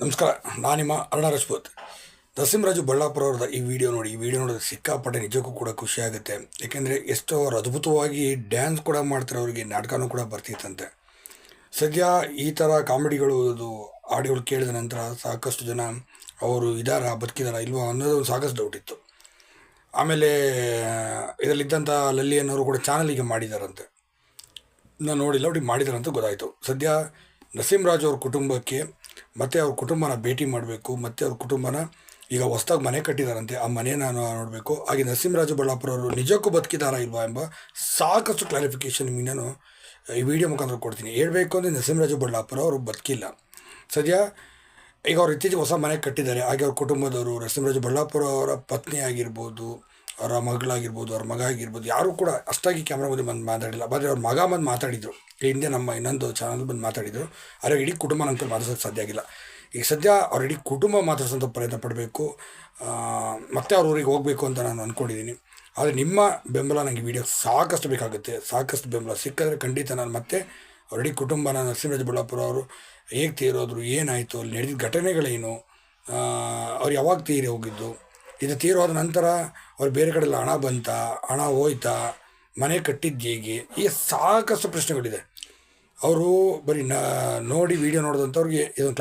ನಮಸ್ಕಾರ ನಾನು ನಿಮ್ಮ ಅರುಣ ರಜಪೂತ್. ನರಸಿಂಹರಾಜು ಬಳ್ಳಾಪುರ ಅವ್ರದ್ದು ಈ ವಿಡಿಯೋ ನೋಡಿ, ಈ ವಿಡಿಯೋ ನೋಡಿದ್ರೆ ಸಿಕ್ಕಾಪಟ್ಟೆ ನಿಜಕ್ಕೂ ಕೂಡ ಖುಷಿ ಆಗುತ್ತೆ. ಏಕೆಂದರೆ ಎಷ್ಟೋ ಅವ್ರು ಅದ್ಭುತವಾಗಿ ಡ್ಯಾನ್ಸ್ ಕೂಡ ಮಾಡ್ತಾರೆ ಅವರಿಗೆ ನಾಟಕನೂ ಕೂಡ ಬರ್ತಿತ್ತಂತೆ. ಸದ್ಯ ಈ ಥರ ಕಾಮಿಡಿಗಳು, ಅದು ಆಡಿಯೋಗಳು ಕೇಳಿದ ನಂತರ ಸಾಕಷ್ಟು ಜನ ಅವರು ಇದಾರ, ಬದುಕಿದಾರ, ಇಲ್ವಾ ಅನ್ನೋದು ಸಾಕಷ್ಟು ಡೌಟ್ ಇತ್ತು. ಆಮೇಲೆ ಇದರಲ್ಲಿದ್ದಂಥ ಲಲ್ಲಿ ಅನ್ನೋರು ಕೂಡ ಚಾನಲಿಗೆ ಮಾಡಿದಾರಂತೆ. ನಾನು ನೋಡಿಲ್ಲ ಅವ್ರಿಗೆ ಮಾಡಿದಾರಂತ ಗೊತ್ತಾಯಿತು. ಸದ್ಯ ನರಸಿಂಹರಾಜು ಅವ್ರ ಕುಟುಂಬಕ್ಕೆ ಮತ್ತು ಅವ್ರ ಕುಟುಂಬನ ಭೇಟಿ ಮಾಡಬೇಕು, ಮತ್ತು ಅವ್ರ ಕುಟುಂಬನ ಈಗ ಹೊಸ್ದಾಗಿ ಮನೆ ಕಟ್ಟಿದಾರಂತೆ, ಆ ಮನೆ ನಾನು ನೋಡಬೇಕು. ಹಾಗೆ ನರಸಿಂಹರಾಜ ಬಳ್ಳಾಪುರ ಅವರು ನಿಜಕ್ಕೂ ಬದುಕಿದಾರಾ ಇಲ್ವಾ ಎಂಬ ಸಾಕಷ್ಟು ಕ್ಲಾರಿಫಿಕೇಷನ್ ನಿಮಗೆ ನಾನು ಈ ವಿಡಿಯೋ ಮುಖಾಂತರ ಕೊಡ್ತೀನಿ. ಹೇಳಬೇಕು ಅಂದರೆ ನರಸಿಂಹರಾಜ ಬಳ್ಳಾಪುರ ಅವರು ಬದುಕಿಲ್ಲ. ಸದ್ಯ ಈಗ ಅವ್ರು ಇತ್ತೀಚೆಗೆ ಹೊಸ ಮನೆ ಕಟ್ಟಿದ್ದಾರೆ. ಹಾಗೆ ಅವ್ರ ಕುಟುಂಬದವರು ನರಸಿಂಹರಾಜ ಬಳ್ಳಾಪುರ ಅವರ ಪತ್ನಿ ಆಗಿರ್ಬೋದು ಅವರ ಮಗಳಾಗಿರ್ಬೋದು, ಅವ್ರ ಮಗ ಆಗಿರ್ಬೋದು, ಯಾರೂ ಕೂಡ ಅಷ್ಟಾಗಿ ಕ್ಯಾಮ್ರಾ ಮುಂದೆ ಬಂದು ಮಾತಾಡಿಲ್ಲ. ಆದರೆ ಅವ್ರ ಮಗ ಬಂದು ಮಾತಾಡಿದರು. ಹಿಂದೆ ನಮ್ಮ ಇನ್ನೊಂದು ಚಾನಲ್ ಬಂದು ಮಾತಾಡಿದರು. ಆದರೆ ಇಡೀ ಕುಟುಂಬ ನಂತರ ಮಾತಾಡ್ಸೋಕ್ಕೆ ಸಾಧ್ಯ ಆಗಿಲ್ಲ. ಈಗ ಸದ್ಯ ಅವ್ರ ಇಡೀ ಕುಟುಂಬ ಮಾತಾಡ್ಸೋಂಥ ಪ್ರಯತ್ನ ಪಡಬೇಕು. ಮತ್ತೆ ಅವ್ರ ಊರಿಗೆ ಹೋಗಬೇಕು ಅಂತ ನಾನು ಅಂದ್ಕೊಂಡಿದ್ದೀನಿ ಆದರೆ ನಿಮ್ಮ ಬೆಂಬಲ ನನಗೆ ವಿಡಿಯೋ ಸಾಕಷ್ಟು ಬೇಕಾಗುತ್ತೆ. ಸಾಕಷ್ಟು ಬೆಂಬಲ ಸಿಕ್ಕಿದ್ರೆ ಖಂಡಿತ ನಾನು ಮತ್ತೆ ಅವ್ರ ಇಡೀ ಕುಟುಂಬನ ನರಸಿಂಹರಾಜ ಬಳ್ಳಾಪುರ ಅವರು ಹೇಗೆ ತೀರೋದ್ರು, ಏನಾಯಿತು, ಅಲ್ಲಿ ನಡೆದಿದ್ದ ಘಟನೆಗಳೇನು ಅವ್ರು ಯಾವಾಗ ತೀರಿ ಹೋಗಿದ್ದು, ಇದು ತೀರೋದ ನಂತರ ಅವ್ರು ಬೇರೆ ಕಡೆ ಎಲ್ಲ ಹಣ ಬಂತ, ಹಣ ಹೋಯ್ತಾ, ಮನೆ ಕಟ್ಟಿದ್ದು ಹೇಗೆ? ಈ ಸಾಕಷ್ಟು ಪ್ರಶ್ನೆಗಳಿದೆ. ಅವರು ಬರೀ ನೋಡಿ, ವಿಡಿಯೋ ನೋಡಿದಂಥವ್ರಿಗೆ ಇದೊಂದು ಕ್ಲಾರಿ